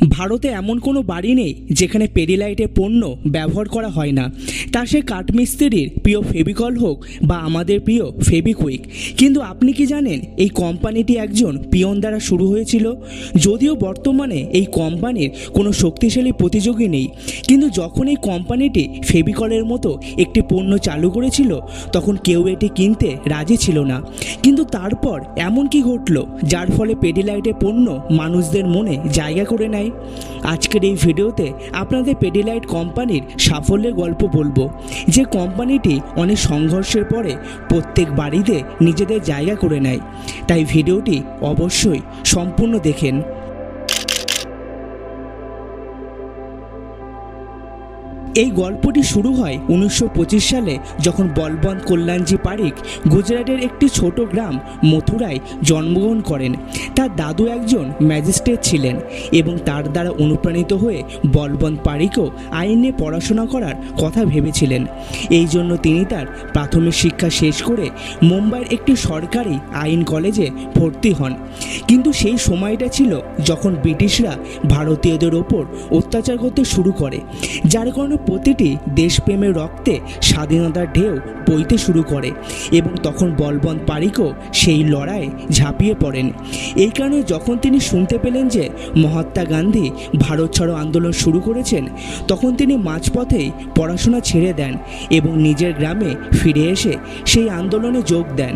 ভারতে এমন কোনো বাড়ি নেই যেখানে পেডিলাইটের পণ্য ব্যবহার করা হয় না। তা সে কাঠমিস্ত্রির প্রিয় ফেবিকল হোক বা আমাদের প্রিয় ফেবিকুইক কিন্তু আপনি কি জানেন এই কোম্পানিটি একজন পিয়ন দ্বারা শুরু হয়েছিল? যদিও বর্তমানে এই কোম্পানির কোনো শক্তিশালী প্রতিযোগী নেই। কিন্তু যখন এই কোম্পানিটি ফেবিকলের মতো একটি পণ্য চালু করেছিল, তখন কেউ এটি কিনতে রাজি ছিল না। কিন্তু তারপর এমন কি ঘটলো, যার ফলে পেডিলাইটের পণ্য মানুষদের মনে জায়গা করে নেয় আজকের এই ভিডিওতে আপনাদের পেডিলাইট কোম্পানির সাফল্যের গল্প বলব। যে কোম্পানিটি অনেক সংঘর্ষের পরে প্রত্যেক বাড়িতে নিজেদের জায়গা করে নেয়। তাই ভিডিওটি অবশ্যই সম্পূর্ণ দেখেন। এই গল্পটি শুরু হয় উনিশশো পঁচিশ সালে যখন বলবন্ত কল্যাণজি পারিক গুজরাটের একটি ছোট গ্রাম মথুরায় জন্মগ্রহণ করেন। তার দাদু একজন ম্যাজিস্ট্রেট ছিলেন এবং তার দ্বারা অনুপ্রাণিত হয়ে বলবন্ত পারিকও আইনে পড়াশোনা করার কথা ভেবেছিলেন। এই জন্য তিনি তার প্রাথমিক শিক্ষা শেষ করে মুম্বাইয়ের একটি সরকারি আইন কলেজে ভর্তি হন। কিন্তু সেই সময়টা ছিল যখন ব্রিটিশরা ভারতীয়দের ওপর অত্যাচার করতে শুরু করে, যার কারণে প্রতিটি দেশপ্রেমের রক্তে স্বাধীনতার ঢেউ বইতে শুরু করে এবং তখন বলবন্ত পারিকও সেই লড়াইয়ে ঝাঁপিয়ে পড়েন। এই কারণে যখন তিনি শুনতে পেলেন যে মহাত্মা গান্ধী ভারত ছাড়ো আন্দোলন শুরু করেছেন, তখন তিনি মাঝপথেই পড়াশোনা ছেড়ে দেন এবং নিজের গ্রামে ফিরে এসে সেই আন্দোলনে যোগ দেন।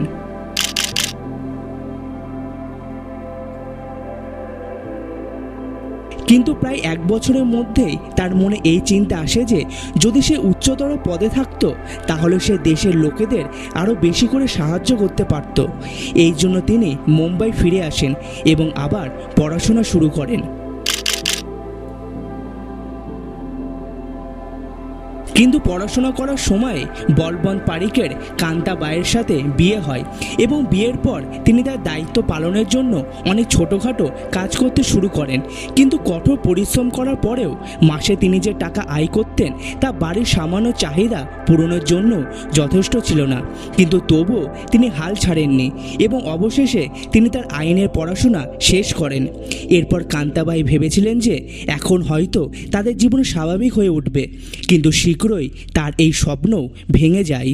কিন্তু প্রায় এক বছরের মধ্যেই তার মনে এই চিন্তা আসে যে, যদি সে উচ্চতর পদে থাকত, তাহলে সে দেশের লোকেদের আরও বেশি করে সাহায্য করতে পারত। এই জন্য তিনি মুম্বাই ফিরে আসেন এবং আবার পড়াশোনা শুরু করেন। কিন্তু পড়াশোনা করার সময় বলবন্ত পারিকের কান্তাবাইয়ের সাথে বিয়ে হয় এবং বিয়ের পর তিনি তার দায়িত্ব পালনের জন্য অনেক ছোটোখাটো কাজ করতে শুরু করেন। কিন্তু কঠোর পরিশ্রম করার পরেও মাসে তিনি যে টাকা আয় করতেন, তা বাড়ির সামান্য চাহিদা পূরণের জন্য যথেষ্ট ছিল না। কিন্তু তবুও তিনি হাল ছাড়েননি এবং অবশেষে তিনি তার আইনের পড়াশোনা শেষ করেন। এরপর কান্তাবাই ভেবেছিলেন যে এখন হয়তো তাদের জীবন স্বাভাবিক হয়ে উঠবে। কিন্তু শীঘ্রই তার এই স্বপ্ন ভেঙে যায়।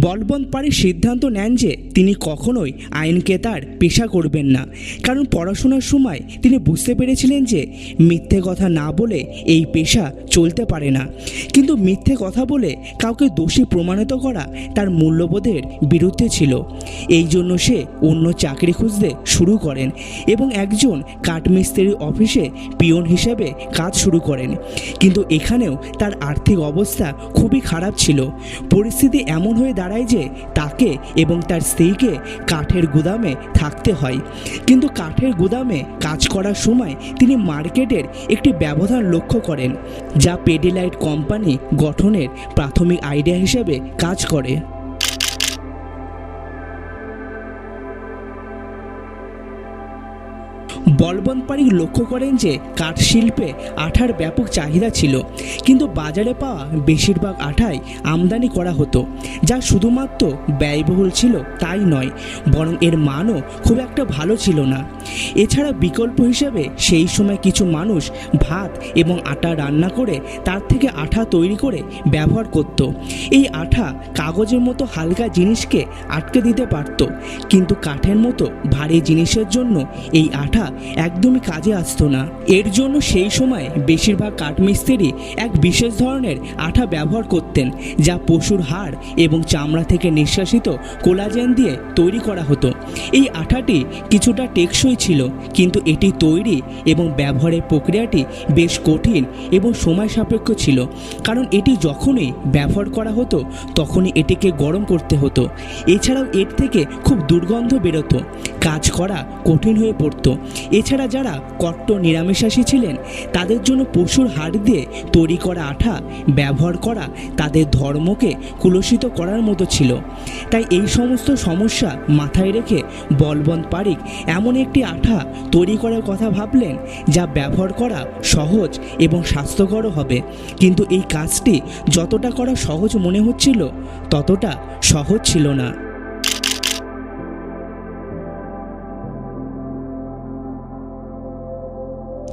বলবন্ত পারি সিদ্ধান্ত নেন যে তিনি কখনোই আইনকে তার পেশা করবেন না। কারণ পড়াশোনার সময় তিনি বুঝতে পেরেছিলেন যে মিথ্যে কথা না বলে এই পেশা চলতে পারে না। কিন্তু মিথ্যে কথা বলে কাউকে দোষী প্রমাণিত করা তার মূল্যবোধের বিরুদ্ধে ছিল। এই জন্য সে অন্য চাকরি খুঁজতে শুরু করেন এবং একজন কাঠমিস্ত্রির অফিসে পিয়ন হিসেবে কাজ শুরু করেন। কিন্তু এখানেও তার আর্থিক অবস্থা খুবই খারাপ ছিল। পরিস্থিতি এমন হয়ে দাঁড়ায় যে তাকে এবং তার স্ত্রীকে কাঠের গুদামে থাকতে হয়। কিন্তু কাঠের গুদামে কাজ করার সময় তিনি মার্কেটের একটি ব্যবধান লক্ষ্য করেন, যা পেডিলাইট কোম্পানি গঠনের প্রাথমিক আইডিয়া হিসেবে কাজ করে। বলবন্ত পারিক লক্ষ্য করেন যে কাঠ শিল্পে আঠার ব্যাপক চাহিদা ছিল। কিন্তু বাজারে পাওয়া বেশিরভাগ আঠাই আমদানি করা হতো, যা শুধুমাত্র ব্যয়বহুল ছিল তাই নয়, বরং এর মানও খুব একটা ভালো ছিল না। এছাড়া বিকল্প হিসেবে সেই সময় কিছু মানুষ ভাত এবং আটা রান্না করে তার থেকে আঠা তৈরি করে ব্যবহার করত। এই আঠা কাগজের মতো হালকা জিনিসকে আটকে দিতে পারত, কিন্তু কাঠের মতো ভারী জিনিসের জন্য এই আঠা একদমই কাজে আসতো না। এর জন্য সেই সময় বেশিরভাগ কাঠমিস্ত্রি এক বিশেষ ধরনের আঠা ব্যবহার করতেন, যা পশুর হাড় এবং চামড়া থেকে নিঃশ্বাসিত কোলাজেন দিয়ে তৈরি করা হতো। এই আঠাটি কিছুটা টেকসই ছিল, কিন্তু এটি তৈরি এবং ব্যবহারের প্রক্রিয়াটি বেশ কঠিন এবং সময় সাপেক্ষ ছিল, কারণ এটি যখনই ব্যবহার করা হতো, তখনই এটিকে গরম করতে হতো। এছাড়াও এর থেকে খুব দুর্গন্ধ বেরোতো। কাজ করা কঠিন হয়ে পড়তো। এছাড়া যারা কট্টর নিরামিষাশী ছিলেন, তাদের জন্য পশুর হাড় দিয়ে তৈরি করা আঠা ব্যবহার করা তাদের ধর্মকে কুলসিত করার মতো ছিল। তাই এই সমস্ত সমস্যা মাথায় রেখে বলবন্ত পারিক এমন একটি আঠা তৈরি করার কথা ভাবলেন, যা ব্যবহার করা সহজ এবং স্বাস্থ্যকরও হবে। কিন্তু এই কাজটি যতটা করা সহজ মনে হচ্ছিল, ততটা সহজ ছিল না।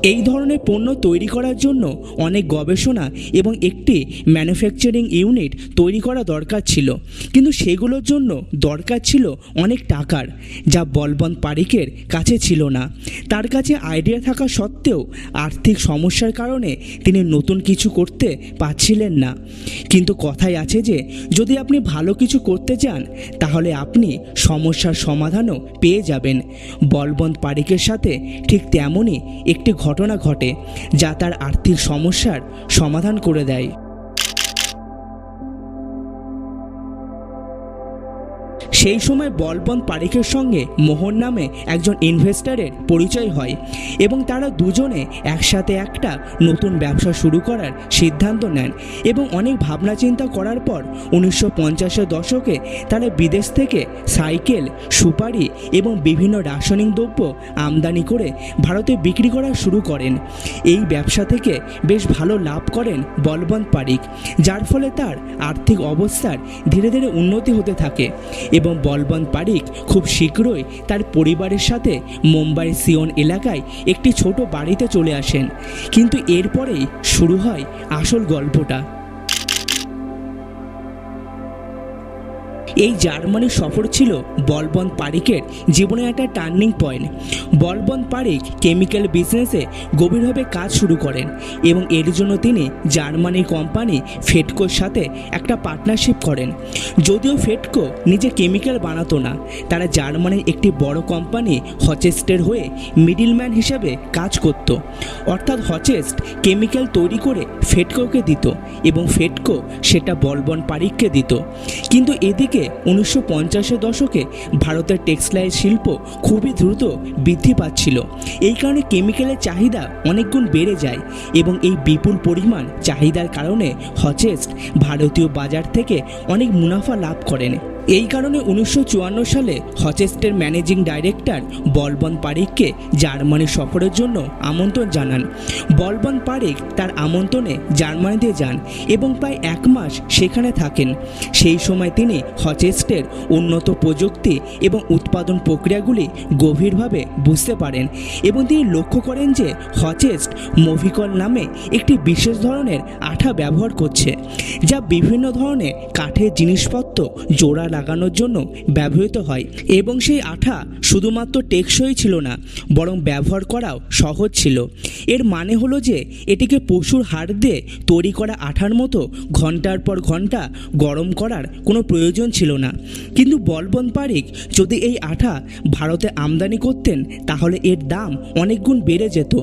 এই ধরনের পণ্য তৈরি করার জন্য অনেক গবেষণা এবং একটি ম্যানুফ্যাকচারিং ইউনিট তৈরি করা দরকার ছিল। কিন্তু সেগুলোর জন্য দরকার ছিল অনেক টাকার, যা বলবন্ত পারিকের কাছে ছিল না। তার কাছে আইডিয়া থাকা সত্ত্বেও আর্থিক সমস্যার কারণে তিনি নতুন কিছু করতে পারছিলেন না। কিন্তু কথাই আছে যে, যদি আপনি ভালো কিছু করতে চান, তাহলে আপনি সমস্যার সমাধানও পেয়ে যাবেন। বলবন্ত পারিকের সাথে ঠিক তেমনই একটি ঘটনা ঘটে যা তার আর্থিক সমস্যার সমাধান করে দেয়। সেই সময় বলবন্ত পারিকের সঙ্গে মোহন নামে একজন ইনভেস্টরের পরিচয় হয় এবং তারা দুজনে একসাথে একটা নতুন ব্যবসা শুরু করার সিদ্ধান্ত নেন এবং অনেক ভাবনা চিন্তা করার পর উনিশশো পঞ্চাশের দশকে তারা বিদেশ থেকে সাইকেল, সুপারি এবং বিভিন্ন রাসায়নিক দ্রব্য আমদানি করে ভারতে বিক্রি করা শুরু করেন। এই ব্যবসা থেকে বেশ ভালো লাভ করেন বলবন্ত পারিক, যার ফলে তার আর্থিক অবস্থার ধীরে ধীরে উন্নতি হতে থাকে। এবং বলবন্ত পারিক খুব শীঘ্রই তার পরিবারের সাথে মুম্বাইয়ের সিওন এলাকায় একটি ছোট বাড়িতে চলে আসেন। কিন্তু এরপরেই শুরু হয় আসল গল্পটা। এই জার্মানি সফর ছিল বলবন পারিকের জীবনের একটা turning point. Balwant Parekh chemical বিজনেসে গভীরভাবে কাজ শুরু করেন এবং এর জন্য তিনি জার্মানির কোম্পানি ফেটকোর সাথে একটা পার্টনারশিপ করেন। যদিও ফেটকো নিজে কেমিক্যাল বানাতো না, তারা জার্মানির একটি বড় কোম্পানি হচেস্টের হয়ে মিডিলম্যান হিসাবে কাজ করত। অর্থাৎ হচেস্ট কেমিক্যাল তৈরি করে ফেটকোকে দিত এবং ফেটকো সেটা বলবন পারিককে দিত। কিন্তু এদিকে উনিশশো পঞ্চাশের দশকে ভারতের টেক্সটাইল শিল্প খুবই দ্রুত বৃদ্ধি পাচ্ছিল। এই কারণে কেমিক্যালের চাহিদা অনেকগুণ বেড়ে যায় এবং এই বিপুল পরিমাণ চাহিদার কারণে হচেস্ট ভারতীয় বাজার থেকে অনেক মুনাফা লাভ করেন। এই কারণে উনিশশো চুয়ান্ন সালে হচেস্টের ম্যানেজিং ডাইরেক্টর বলবন পারিককে জার্মানি সফরের জন্য আমন্ত্রণ জানান। বলবন পারিক তার আমন্ত্রণে জার্মানিতে যান এবং প্রায় এক মাস সেখানে থাকেন। সেই সময় তিনি হচেস্টের উন্নত প্রযুক্তি এবং উৎপাদন প্রক্রিয়াগুলি গভীরভাবে বুঝতে পারেন এবং তিনি লক্ষ্য করেন যে হচেস্ট মোভিকল নামে একটি বিশেষ ধরনের আঠা ব্যবহার করছে, যা বিভিন্ন ধরনের কাঠের জিনিসপত্র জোড়া লাগানোর জন্য ব্যবহৃত হয় এবং সেই আঠা শুধুমাত্র টেকসই ছিল না, বরং ব্যবহার করাও সহজ ছিল। এর মানে হলো যে এটিকে পশুর হাড় দিয়ে তৈরি করা আঠার মতো ঘণ্টার পর ঘণ্টা গরম করার কোনো প্রয়োজন ছিল না। কিন্তু বলবন পারিক যদি এই আঠা ভারতে আমদানি করতেন, তাহলে এর দাম অনেক গুণ বেড়ে যেত,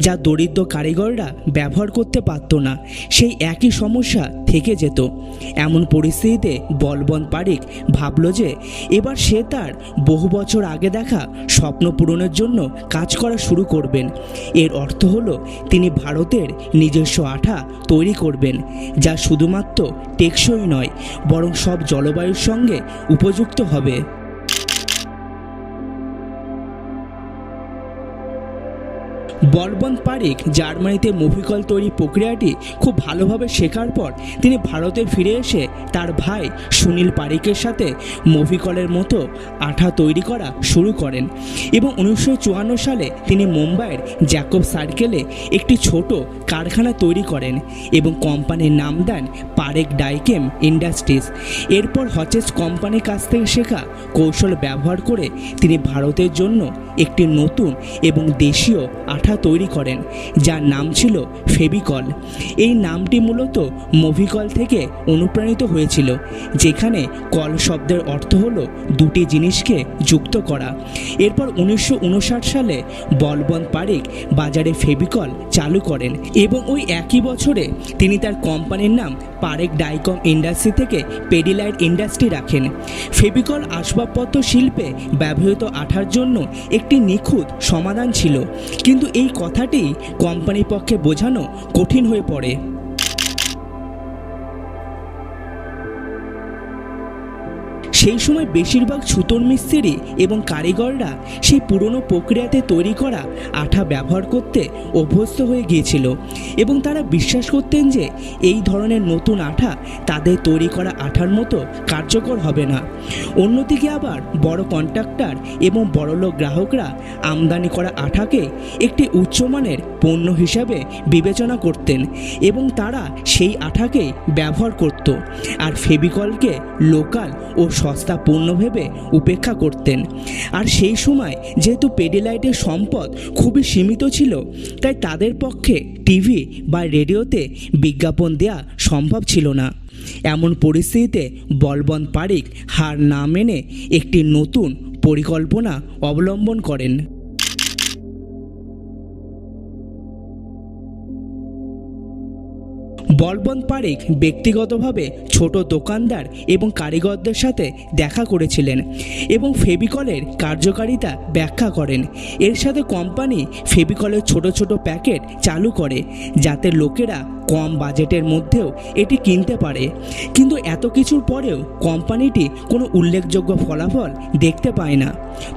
যা দরিদ্র কারিগররা ব্যবহার করতে পারতো না। সেই একই সমস্যা থেকে যেত। এমন পরিস্থিতিতে বলবন পারিক ভাবল যে এবার সে তার বহু বছর আগে দেখা স্বপ্ন পূরণের জন্য কাজ করা শুরু করবেন। এর অর্থ হলো, তিনি ভারতের নিজস্ব আঠা তৈরি করবেন, যা শুধুমাত্র টেকসই নয়, বরং সব জলবায়ুর সঙ্গে উপযুক্ত হবে। বলবন্ত পারিক জার্মানিতে মুভিকল তৈরি প্রক্রিয়াটি খুব ভালোভাবে শেখার পর তিনি ভারতে ফিরে এসে তার ভাই সুনীল পারিকের সাথে মুভিকলের মতো আঠা তৈরি করা শুরু করেন। এবং উনিশশো চুয়ান্ন সালে তিনি মুম্বাইয়ের জ্যাকব সার্কেলে একটি ছোট কারখানা তৈরি করেন এবং কোম্পানির নাম দেন পারেক ডাইকেম ইন্ডাস্ট্রিজ। এরপর হচেস কোম্পানির কাছ থেকে শেখা কৌশল ব্যবহার করে তিনি ভারতের জন্য একটি নতুন এবং দেশীয় আঠা তৈরি করেন, যার নাম ছিল ফেবিকল। এই নামটি মূলত মুভিকল থেকে অনুপ্রাণিত হয়েছিল, যেখানে কল শব্দের অর্থ হলো দুটি জিনিসকে যুক্ত করা। এরপর উনিশশো উনষাট সালে বলবন্ত পারিক বাজারে ফেবিকল চালু করেন এবং ওই একই বছরে তিনি তার কোম্পানির নাম পারেক ডাইকম ইন্ডাস্ট্রি থেকে পেডিলাইট ইন্ডাস্ট্রি রাখেন। ফেবিকল আসবাবপত্র শিল্পে ব্যবহৃত আঠার জন্য একটি নিখুঁত সমাধান ছিল, কিন্তু এই কথাটি কোম্পানির পক্ষে বোঝানো কঠিন হয়ে পড়ে। সেই সময় বেশিরভাগ ছুতোর মিস্ত্রি এবং কারিগররা সেই পুরনো প্রক্রিয়াতে তৈরি করা আঠা ব্যবহার করতে অভ্যস্ত হয়ে গিয়েছিল এবং তারা বিশ্বাস করতেন যে এই ধরনের নতুন আঠা তাদের তৈরি করা আঠার মতো কার্যকর হবে না। অন্যদিকে আবার বড় কন্ট্রাক্টর এবং বড়লোক গ্রাহকরা আমদানি করা আঠাকে একটি উচ্চমানের পণ্য হিসাবে বিবেচনা করতেন এবং তারা সেই আঠাকে ব্যবহার করত। আর ফেবিকলকে লোকাল ও সস্তা ভেবে উপেক্ষা করতেন। আর সেই সময় যেহেতু পেডিলাইটের সম্পদ খুবই সীমিত ছিল, তাই তাদের পক্ষে টিভি বা রেডিওতে বিজ্ঞাপন দেয়া সম্ভব ছিল না। এমন পরিস্থিতিতে বলবন পারিক হার না মেনে একটি নতুন পরিকল্পনা অবলম্বন করেন। বলবন্ত পারেখ ব্যক্তিগতভাবে ছোট দোকানদার এবং কারিগরদের সাথে দেখা করেছিলেন এবং ফেবিকলের কার্যকারিতা ব্যাখ্যা করেন। এর সাথে কোম্পানি ফেবিকলের ছোট ছোট প্যাকেট চালু করে, যাতে লোকেরা কম বাজেটের মধ্যেও এটি কিনতে পারে। কিন্তু এত কিছুর পরেও কোম্পানিটি কোনো উল্লেখযোগ্য ফলাফল দেখতে পায় না।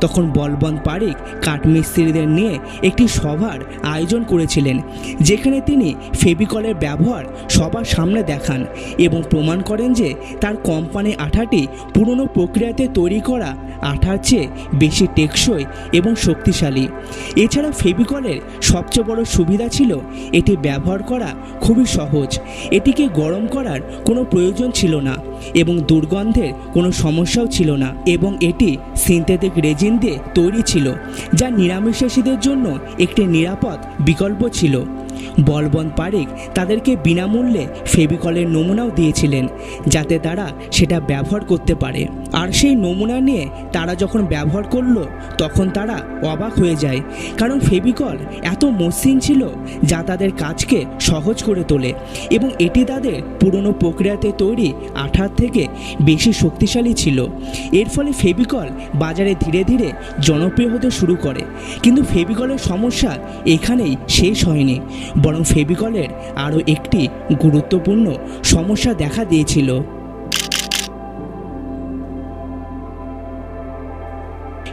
তখন বলবন্ত পারিক কাঠমিস্ত্রিদের নিয়ে একটি সভার আয়োজন করেছিলেন, যেখানে তিনি ফেবিকলের ব্যবহার সবার সামনে দেখান এবং প্রমাণ করেন যে তার কোম্পানির আঠাটি পুরনো প্রক্রিয়াতে তৈরি করা আঠার চেয়ে বেশি টেকসই এবং শক্তিশালী। এছাড়া ফেবিকলের সবচেয়ে বড় সুবিধা ছিল এটি ব্যবহার করা খুবই সহজ। এটিকে গরম করার কোনো প্রয়োজন ছিল না এবং দুর্গন্ধের কোনো সমস্যাও ছিল না এবং এটি সিনথেটিক রেজিন দিয়ে তৈরি ছিল, যা নিরামিষাশীদের জন্য একটি নিরাপদ বিকল্প ছিল। বলবন্ত পারিক তাদেরকে বিনামূল্যে ফেবিকলের নমুনাও দিয়েছিলেন, যাতে তারা সেটা ব্যবহার করতে পারে। আর সেই নমুনা নিয়ে তারা যখন ব্যবহার করল, তখন তারা অবাক হয়ে যায়, কারণ ফেবিকল এত মসৃণ ছিল যা তাদের কাজকে সহজ করে তোলে এবং এটি তাদের পুরনো প্রক্রিয়াতে তৈরি আঠার থেকে বেশি শক্তিশালী ছিল। এর ফলে ফেবিকল বাজারে ধীরে ধীরে জনপ্রিয় হতে শুরু করে। কিন্তু ফেবিকলের সমস্যা এখানেই শেষ হয়নি। বরং ফেবিকলের আরও একটি গুরুত্বপূর্ণ সমস্যা দেখা দিয়েছিল।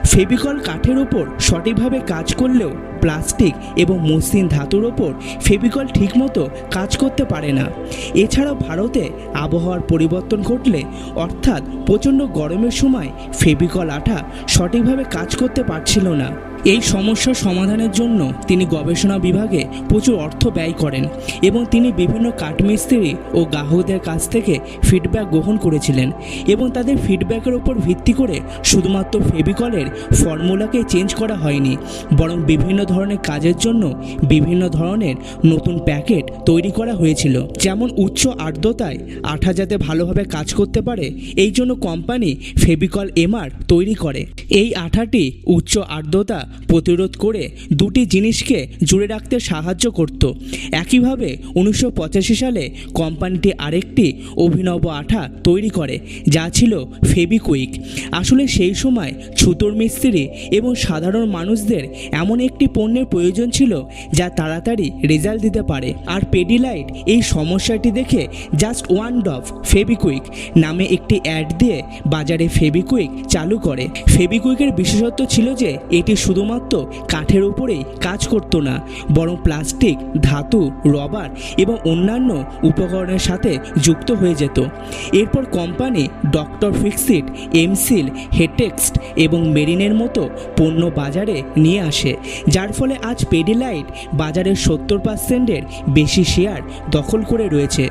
ফেবিকল কাঠের ওপর সঠিকভাবে কাজ করলেও প্লাস্টিক এবং মসৃণ ধাতুর ওপর ফেবিকল ঠিকমতো কাজ করতে পারে না। এছাড়াও ভারতে আবহাওয়ার পরিবর্তন ঘটলে অর্থাৎ প্রচণ্ড গরমের সময় ফেবিকল আঠা সঠিকভাবে কাজ করতে পারছিল না। এই সমস্যার সমাধানের জন্য তিনি গবেষণা বিভাগে প্রচুর অর্থ ব্যয় করেন এবং তিনি বিভিন্ন কাঠমিস্ত্রি ও গ্রাহকদের কাছ থেকে ফিডব্যাক গ্রহণ করেছিলেন এবং তাদের ফিডব্যাকের ওপর ভিত্তি করে শুধুমাত্র ফেবিকলের ফর্মুলাকে চেঞ্জ করা হয়নি, বরং বিভিন্ন ধরনের কাজের জন্য বিভিন্ন ধরনের নতুন প্যাকেট তৈরি করা হয়েছিল। যেমন উচ্চ আর্দ্রতায় আঠা যাতে ভালোভাবে কাজ করতে পারে, এই জন্য কোম্পানি ফেবিকল এমআর তৈরি করে। এই আঠাটি উচ্চ আর্দ্রতা প্রতিরোধ করে দুটি জিনিসকে জুড়ে রাখতে সাহায্য করত। একইভাবে উনিশশো পঁচাশি সালে কোম্পানিটি আরেকটি অভিনব আঠা তৈরি করে, যা ছিল ফেবিকুইক। আসলে সেই সময় ছুতোর মিস্ত্রি এবং সাধারণ মানুষদের এমন একটি পণ্যের প্রয়োজন ছিল, যা তাড়াতাড়ি রেজাল্ট দিতে পারে। আর পেডিলাইট এই সমস্যাটি দেখে জাস্ট ওয়ান ডফ ফেবিকুইক নামে একটি অ্যাড দিয়ে বাজারে ফেবিকুইক চালু করে। ফেবিকুইকের বিশেষত্ব ছিল যে, এটি শুধুমাত্র কাঠের উপরেই কাজ করতো না, বরং প্লাস্টিক, ধাতু, রবার এবং অন্যান্য উপকরণের সাথে যুক্ত হয়ে যেত। এরপর company doctor Fixit M Seal, হেটেক্সট এবং মেরিনের মতো পণ্য বাজারে নিয়ে আসে, যার ফলে আজ পেডিলাইট বাজারের সত্তর পার্সেন্টের বেশি শেয়ার দখল করে রয়েছে।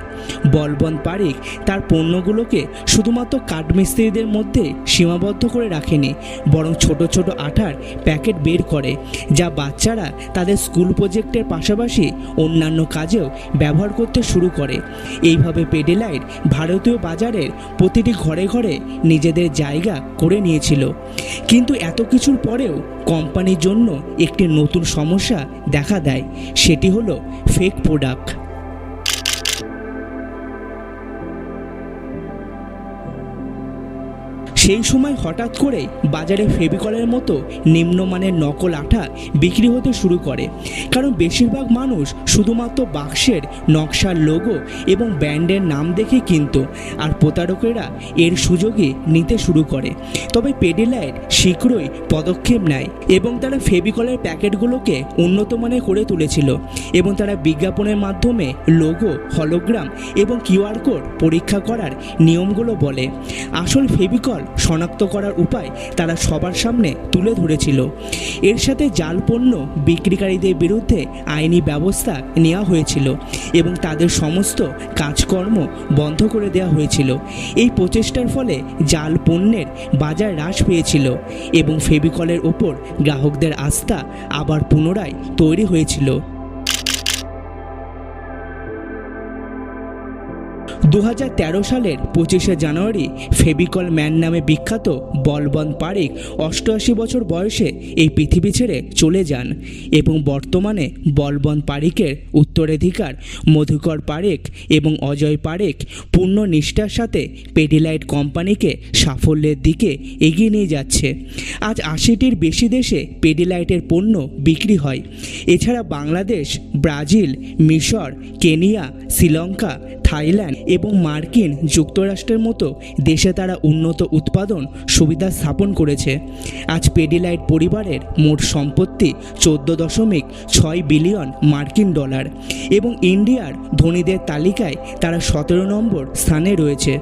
বলবন পারিক তার পণ্যগুলোকে শুধুমাত্র কাঠমিস্ত্রিদের মধ্যে সীমাবদ্ধ করে রাখেনি, বরং ছোট ছোট আঠার প্যাকেট বের করে, যা বাচ্চারা তাদের স্কুল প্রজেক্টের পাশাপাশি অন্যান্য কাজেও ব্যবহার করতে শুরু করে। এইভাবে পেডিলাইট ভারতীয় বাজারের প্রতিটি ঘরে ঘরে নিজেদের জায়গা করে নিয়েছিল। কিন্তু এত কিছুর পরেও কোম্পানির জন্য একটি নতুন সমস্যা দেখা দেয়, সেটি হলো ফেক প্রোডাক্ট সেই সময় হঠাৎ করে বাজারে ফেভিকলের মতো নিম্নমানের নকল আঠা বিক্রি হতে শুরু করে। কারণ বেশিরভাগ মানুষ শুধুমাত্র বাক্সের নকশার লোগো এবং ব্র্যান্ডের নাম দেখে কিনতো, আর প্রতারকেরা এর সুযোগে নিতে শুরু করে। তবে পেডিলাইট শীঘ্রই পদক্ষেপ নেয় এবং তারা ফেভিকলের প্যাকেটগুলোকে উন্নত মানের করে তুলেছিল এবং তারা বিজ্ঞাপনের মাধ্যমে লোগো হলোগ্রাম এবং কিউআর কোড পরীক্ষা করার নিয়মগুলো বলে। আসল ফেভিকল শনাক্ত করার উপায় তারা সবার সামনে তুলে ধরেছিল। এর সাথে জাল পণ্য বিক্রিকারীদের বিরুদ্ধে আইনি ব্যবস্থা নেওয়া হয়েছিল এবং তাদের সমস্ত কাজকর্ম বন্ধ করে দেওয়া হয়েছিল। এই প্রচেষ্টার ফলে জাল পণ্যের বাজার হ্রাস পেয়েছিল এবং ফেভিকলের ওপর গ্রাহকদের আস্থা আবার পুনরায় তৈরি হয়েছিল। দু হাজার তেরো সালের পঁচিশে জানুয়ারি ফেভিকল ম্যান নামে বিখ্যাত বলবন্ত পারিক অষ্টআশি বছর বয়সে এই পৃথিবী ছেড়ে চলে যান এবং বর্তমানে বলবন্ত পারিকের উত্তরাধিকার মধুকর পারেক এবং অজয় পারেক পূর্ণ নিষ্ঠার সাথে পেডিলাইট কোম্পানিকে সাফল্যের দিকে এগিয়ে নিয়ে যাচ্ছে। আজ আশিটির বেশি দেশে পেডিলাইটের পণ্য বিক্রি হয়। এছাড়া বাংলাদেশ, ব্রাজিল, মিশর, কেনিয়া, শ্রীলঙ্কা থাইল্যান্ড এবং মার্কিন যুক্তরাষ্ট্রের মতো দেশে তারা উন্নত উৎপাদন সুবিধা স্থাপন করেছে। আজ পেডিলাইট পরিবারের মোট সম্পত্তি চোদ্দ দশমিক ছয় বিলিয়ন মার্কিন ডলার এবং ইন্ডিয়ার ধনীদের তালিকায় তারা সতেরো নম্বর স্থানে রয়েছে।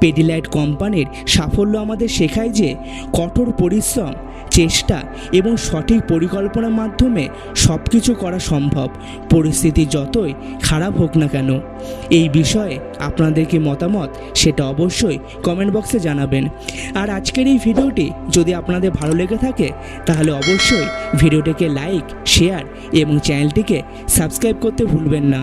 পেডিলাইট কোম্পানির সাফল্য আমাদের শেখায় যে কঠোর পরিশ্রম চেষ্টা এবং সঠিক পরিকল্পনার মাধ্যমে সব কিছু করা সম্ভব। পরিস্থিতি যতই খারাপ হোক না কেন। এই বিষয়ে আপনাদের কি মতামত সেটা অবশ্যই কমেন্ট বক্সে জানাবেন। আর আজকের এই ভিডিওটি যদি আপনাদের ভালো লেগে থাকে, তাহলে অবশ্যই ভিডিওটিকে লাইক শেয়ার এবং চ্যানেলটিকে সাবস্ক্রাইব করতে ভুলবেন না।